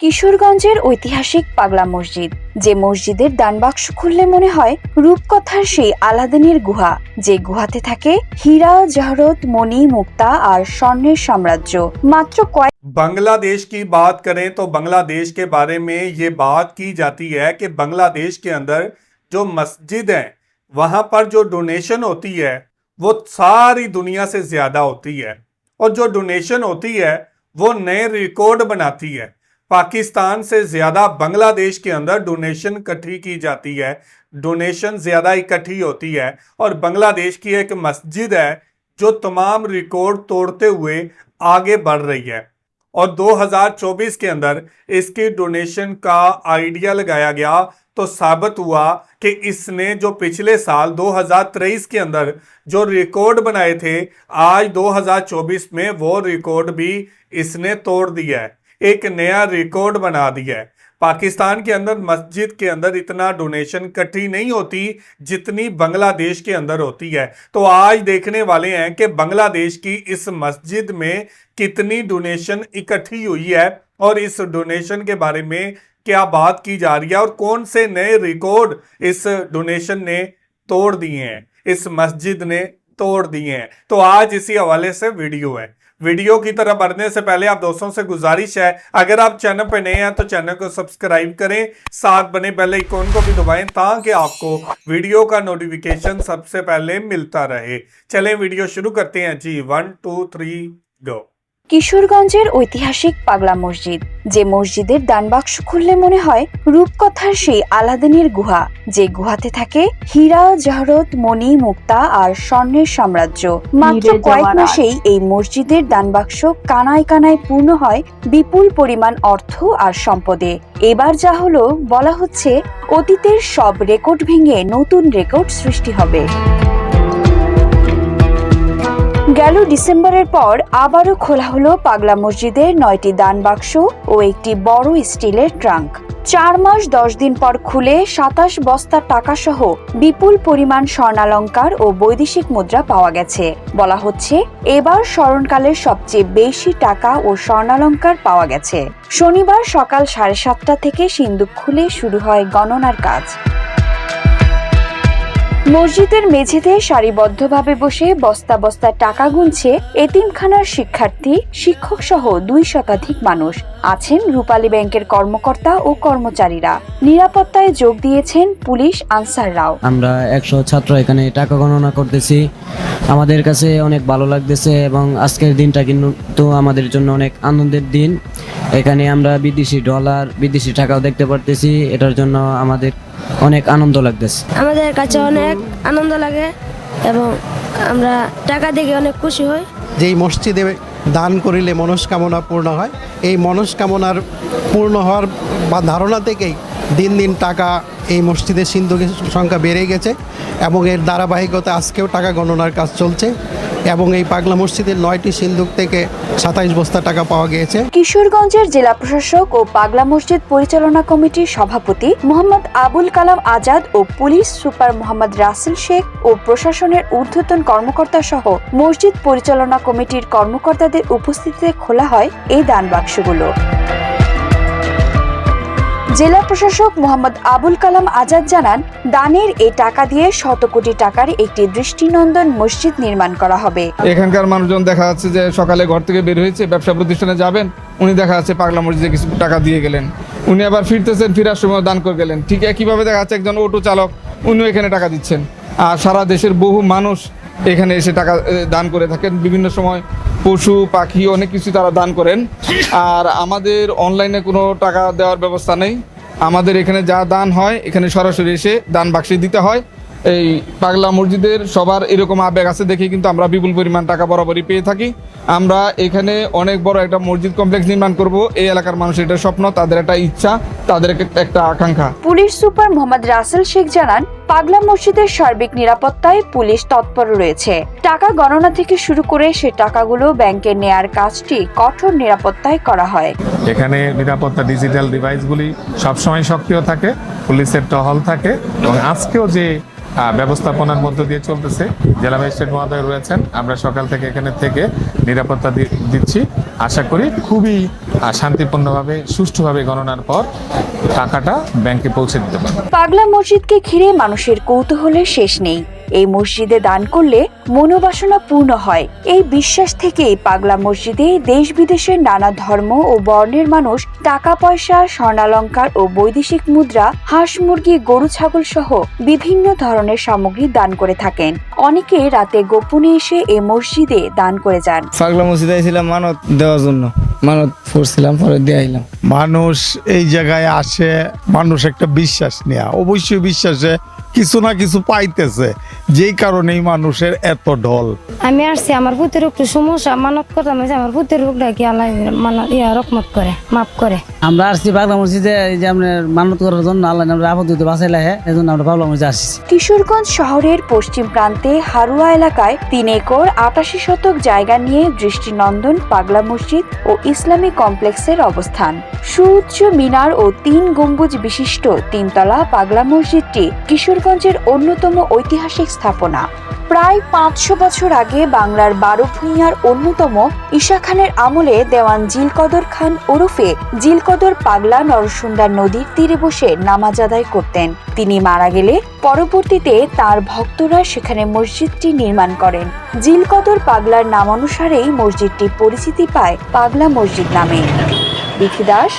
কিশোরগঞ্জের ঐতিহাসিক পাগলা মসজিদ যে মসজিদের দানবাক্স খুললে মনে হয় রূপকথার সেই আলাদিনের গুহা যে গুহাতে থাকে হীরা জহরত মণি মুক্তা আর স্বর্ণের সাম্রাজ্য মাত্র কয়েক बांग्लादेश की बात करें तो बांग्लादेश के बारे में ये बात की जाती है कि बांग्लादेश के अंदर जो मस्जिद हैं वहाँ पर जो डोनेशन होती है वो सारी दुनिया से ज़्यादा होती है और जो डोनेशन होती है वो नए रिकॉर्ड बनाती है पाकिस्तान से ज़्यादा बांग्लादेश के अंदर डोनेशन इकट्ठी की जाती है। डोनेशन ज़्यादा इकट्ठी होती है और बांग्लादेश की एक मस्जिद है जो तमाम रिकॉर्ड तोड़ते हुए आगे बढ़ रही है। और 2024 के अंदर इसकी डोनेशन का आइडिया लगाया गया तो साबित हुआ कि इसने जो पिछले साल 2023 के अंदर जो रिकॉर्ड बनाए थे, आज 2024 में वो रिकॉर्ड भी इसने तोड़ दिया है। एक नया रिकॉर्ड बना दिया है। पाकिस्तान के अंदर, मस्जिद के अंदर इतना डोनेशन इकट्ठी नहीं होती जितनी बांग्लादेश के अंदर होती है। तो आज देखने वाले हैं कि बांग्लादेश की इस मस्जिद में कितनी डोनेशन इकट्ठी हुई है और इस डोनेशन के बारे में क्या बात की जा रही है और कौन से नए रिकॉर्ड इस डोनेशन ने तोड़ दिए हैं, इस मस्जिद ने तोड़ दिए हैं। तो आज इसी हवाले से वीडियो है। वीडियो की तरह बढ़ने से पहले आप दोस्तों से गुजारिश है, अगर आप चैनल पर नए हैं तो चैनल को सब्सक्राइब करें, साथ बने पहले आइकॉन को भी दबाएँ ताकि आपको वीडियो का नोटिफिकेशन सबसे पहले मिलता रहे। चलें वीडियो शुरू करते हैं जी। वन, टू, थ्री गो কিশোরগঞ্জের ঐতিহাসিক পাগলা মসজিদ যে মসজিদের দানবাক্স খুললে মনে হয় রূপকথার সেই আলাদিনের গুহা যে গুহাতে থাকে হীরা জহরত মণি মুক্তা আর স্বর্ণের সাম্রাজ্য। মাত্র কয়েক মাসেই এই মসজিদের দানবাক্স কানায় কানায় পূর্ণ হয় বিপুল পরিমাণ অর্থ আর সম্পদে। এবার যা হলো বলা হচ্ছে অতীতের সব রেকর্ড ভেঙে নতুন রেকর্ড সৃষ্টি হবে। গেল ডিসেম্বরের পর আবারও খোলা হলো পাগলা মসজিদের নয়টি দান বাক্স ও একটি বড় স্টিলের ট্রাঙ্ক। চার মাস দশ দিন পর খুলে সাতাশ বস্তা টাকা সহ বিপুল পরিমাণ স্বর্ণালঙ্কার ও বৈদেশিক মুদ্রা পাওয়া গেছে। বলা হচ্ছে, এবার স্মরণকালের সবচেয়ে বেশি টাকা ও স্বর্ণালঙ্কার পাওয়া গেছে। শনিবার সকাল সাড়ে সাতটা থেকে সিন্দুক খুলে শুরু হয় গণনার কাজ। মসজিদের মেঝেতে সারিবদ্ধভাবে বসে বস্তা বস্তা টাকা গুনছে এতিমখানার শিক্ষার্থী, শিক্ষক সহ দুই শতাধিক মানুষ। আছেন রূপালী ব্যাংকের কর্মকর্তা ও কর্মচারীরা। নিরাপত্তায় যোগ দিয়েছেন পুলিশ আনসাররাও আমরা একশো ছাত্র এখানে টাকা গণনা করতেছি। আমাদের কাছে অনেক ভালো লাগতেছে এবং আজকের দিনটা কিন্তু আমাদের জন্য অনেক আনন্দের দিন। এখানে আমরা বিদেশি ডলার, বিদেশি টাকাও দেখতে পারতেছি। এটার জন্য আমাদের অনেক আনন্দ লাগতেছে। আমাদের কাছে অনেক আনন্দ লাগে এবং আমরা টাকা দেখে অনেক খুশি হই। যেই মসজিদে দান করিলে মনস্কামনা পূর্ণ হয় এই মনস্কামনার পূর্ণ হওয়ার বা ধারণা থেকেই দিন দিন টাকা এই মসজিদের সিন্ধুকের সংখ্যা বেড়ে গেছে এবং এর ধারাবাহিকতা আজকেও টাকা গণনার কাজ চলছে। এবং এই পাগলা মসজিদের নয়টি সিন্ধুক থেকে সাতাইশ বস্তা টাকা পাওয়া গিয়েছে। কিশোরগঞ্জের জেলা প্রশাসক ও পাগলা মসজিদ পরিচালনা কমিটির সভাপতি মোহাম্মদ আবুল কালাম আজাদ ও পুলিশ সুপার মোহাম্মদ রাসেল শেখ ও প্রশাসনের ঊর্ধ্বতন কর্মকর্তা সহ মসজিদ পরিচালনা কমিটির কর্মকর্তাদের উপস্থিতিতে খোলা হয় এই দান বাক্সগুলো। জেলা প্রশাসক মোহাম্মদ আবুল কালাম আজাদ জানান, দানের এই টাকা দিয়ে শত কোটি টাকার একটি দৃষ্টিনন্দন মসজিদ নির্মাণ করা হবে। এখানকার মানুষজন দেখা যাচ্ছে যে সকালে ঘর থেকে বের হয়েছে, ব্যবসা প্রতিষ্ঠানে যাবেন, উনি দেখা যাচ্ছে পাগলা মসজিদে কিছু টাকা দিয়ে গেলেন। উনি আবার ফিরতেছেন, ফেরার সময় দান করে গেলেন। ঠিক একইভাবে দেখা যাচ্ছে একজন অটো চালক, উনিও এখানে টাকা দিচ্ছেন। আর সারা দেশের বহু মানুষ এখানে এসে টাকা দান করে থাকেন। বিভিন্ন সময় পশু, পাখি অনেক কিছু তারা দান করেন। আর আমাদের অনলাইনে কোনো টাকা দেওয়ার ব্যবস্থা নেই। আমাদের এখানে যা দান হয়, এখানে সরাসরি এসে দান বাক্সে দিতে হয়। এই পাগলা মসজিদের সবার এরকম আবেগ আছে দেখে কিন্তু আমরা বিপুল পরিমাণ টাকা বরাবরই পেয়ে থাকি। আমরা এখানে অনেক বড় একটা মসজিদ কমপ্লেক্স নির্মাণ করব। এই এলাকার মানুষের এটা স্বপ্ন তাদের একটা ইচ্ছা তাদের একটা আকাঙ্ক্ষা। পুলিশ সুপার মোহাম্মদ রাসেল শেখ জানান পাগলা মসজিদের সার্বিক নিরাপত্তায় পুলিশ তৎপর রয়েছে। টাকা গণনা থেকে শুরু করে সে টাকাগুলো ব্যাংকে নেয়ার কাজটি কঠোর নিরাপত্তায় করা হয়। এখানে নিরাপত্তা ডিজিটাল ডিভাইসগুলি সবসময় সক্রিয় থাকে পুলিশের টহল থাকে এবং আজকেও যে ব্যবস্থাপনার মধ্য দিয়ে চলতেছে। জেলা ম্যাজিস্ট্রেট মহোদয় রয়েছেন। আমরা সকাল থেকে এখানে থেকে নিরাপত্তা দিচ্ছি। আশা করি খুবই শান্তিপূর্ণভাবে, সুষ্ঠুভাবে গণনার পর টাকাটা ব্যাংকে পৌঁছে দিতে পারবে। পাগলা মসজিদকে ঘিরে মানুষের কৌতূহলের শেষ নেই। এই মসজিদে দান করলে মনোবাসনা পূর্ণ হয়। এই বিশ্বাস থেকেই পাগলা মসজিদে দেশ বিদেশের নানা ধর্ম ও বর্ণের মানুষ টাকা পয়সা স্বর্ণালঙ্কার ও বৈদেশিক মুদ্রা হাঁস মুরগি গরু ছাগল সহ বিভিন্ন ধরনের সামগ্রী দান করে থাকেন। অনেকে রাতে গোপনে এসে এই মসজিদে দান করে যান। পাগলা মসজিদে আইছিলাম মানত দেওয়ার জন্য। মানত পড়ছিলাম পরে দিয়ে আইলাম। মানুষ এই জায়গায় আসে মানুষ একটা বিশ্বাস নেয়া। অবশ্যই বিশ্বাসে কিছু না কিছু পাইতেছে। যেই কারণেই মানুষের এত ঢল। আমি আসছি আমার পুতের একটু সমস্যা। মানত করতাম যে আমার পুতের রোগটা কি আল্লাহ মানা ইয়া রকমত করে মাফ করে। আমরা আসছি পাগলা মসজিদে এই যে আপনার মানত করার জন্য আল্লাহ আমরা আপদ বাঁচাইলে এই জন্য আমরা পাগলা মসজিদে আসছি। কিশোরগঞ্জ শহরের পশ্চিম প্রান্তে হারুয়া এলাকায় তিন একর আটাশি শতক জায়গা নিয়ে দৃষ্টিনন্দন পাগলা মসজিদ ও ইসলামী কমপ্লেক্সের অবস্থান। সুউচ্চ মিনার ও তিন গম্বুজ বিশিষ্ট তিনতলা পাগলা মসজিদটি কিশোরগঞ্জের অন্যতম ঐতিহাসিক স্থাপনা। প্রায় পাঁচশো বছর আগে বাংলার বারো ভূঁইয়ার অন্যতম ঈশা খানের আমলে দেওয়ান জিলকদর খান ওরফে জিলকদর পাগলা নরসুন্দর নদীর তীরে বসে নামাজ আদায় করতেন। তিনি মারা গেলে পরবর্তীতে তার ভক্তরা সেখানে মসজিদটি নির্মাণ করেন। জিলকদর পাগলার নামানুসারেই মসজিদটি পরিচিতি পায় পাগলা মসজিদ নামে। বিকি দাস,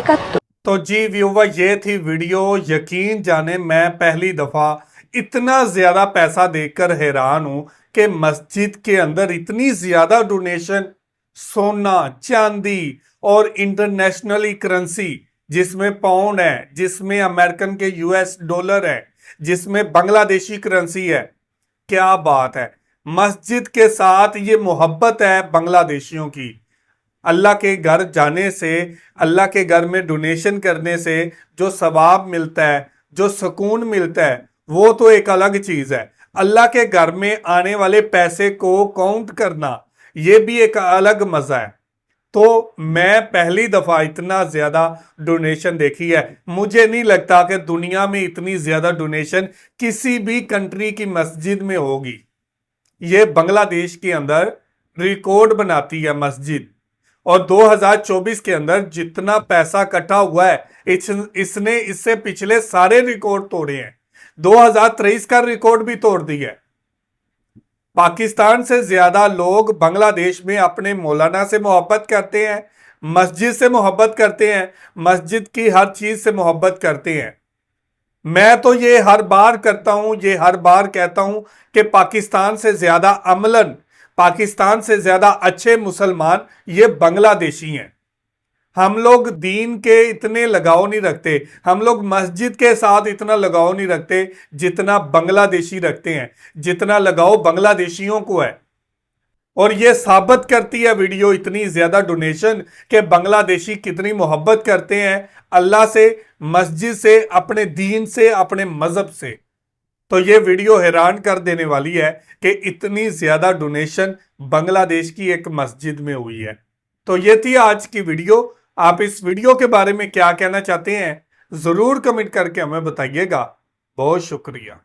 একাত্তর। तो जी व्यूवर, ये थी वीडियो। यकीन जाने, मैं पहली दफ़ा इतना ज़्यादा पैसा देखकर हैरान हूँ कि मस्जिद के अंदर इतनी ज़्यादा डोनेशन सोना, चांदी और इंटरनेशनली करेंसी जिसमें पाउंड है, जिसमें अमेरिकन के यूएस डॉलर है, जिसमें बांग्लादेशी करेंसी है, क्या बात है। मस्जिद के साथ ये मोहब्बत है बांग्लादेशियों की। अल्लाह के घर जाने से, अल्लाह के घर में डोनेशन करने से जो सवाब मिलता है, जो सुकून मिलता है, वो तो एक अलग चीज़ है। अल्लाह के घर में आने वाले पैसे को काउंट करना, ये भी एक अलग मज़ा है। तो मैं पहली दफ़ा इतना ज़्यादा डोनेशन देखी है। मुझे नहीं लगता कि दुनिया में इतनी ज़्यादा डोनेशन किसी भी कंट्री की मस्जिद में होगी। ये बांग्लादेश के अंदर रिकॉर्ड बनाती है मस्जिद। और 2024 के अंदर जितना पैसा इकट्ठा हुआ है इस, इसने इससे पिछले सारे रिकॉर्ड तोड़े हैं। 2023 का रिकॉर्ड भी तोड़ दिया पाकिस्तान से ज़्यादा लोग बांग्लादेश में अपने मौलाना से मोहब्बत करते हैं मस्जिद से मोहब्बत करते हैं मस्जिद की हर चीज़ से मोहब्बत करते हैं। मैं तो ये हर बार करता हूँ ये हर बार कहता हूँ कि पाकिस्तान से ज़्यादा अमलन पाकिस्तान से ज़्यादा अच्छे मुसलमान ये बांग्लादेशी हैं। हम लोग दीन के इतने लगाव नहीं रखते, हम लोग मस्जिद के साथ इतना लगाव नहीं रखते जितना बांग्लादेशी रखते हैं, जितना लगाव बांग्लादेशियों को है। और ये साबित करती है वीडियो इतनी ज़्यादा डोनेशन कि बांग्लादेशी कितनी मोहब्बत करते हैं अल्लाह से, मस्जिद से, अपने दीन से, अपने मज़हब से। तो ये वीडियो हैरान कर देने वाली है कि इतनी ज़्यादा डोनेशन बांग्लादेश की एक मस्जिद में हुई है। तो ये थी आज की वीडियो। आप इस वीडियो के बारे में क्या कहना चाहते हैं, ज़रूर कमेंट करके हमें बताइएगा। बहुत शुक्रिया।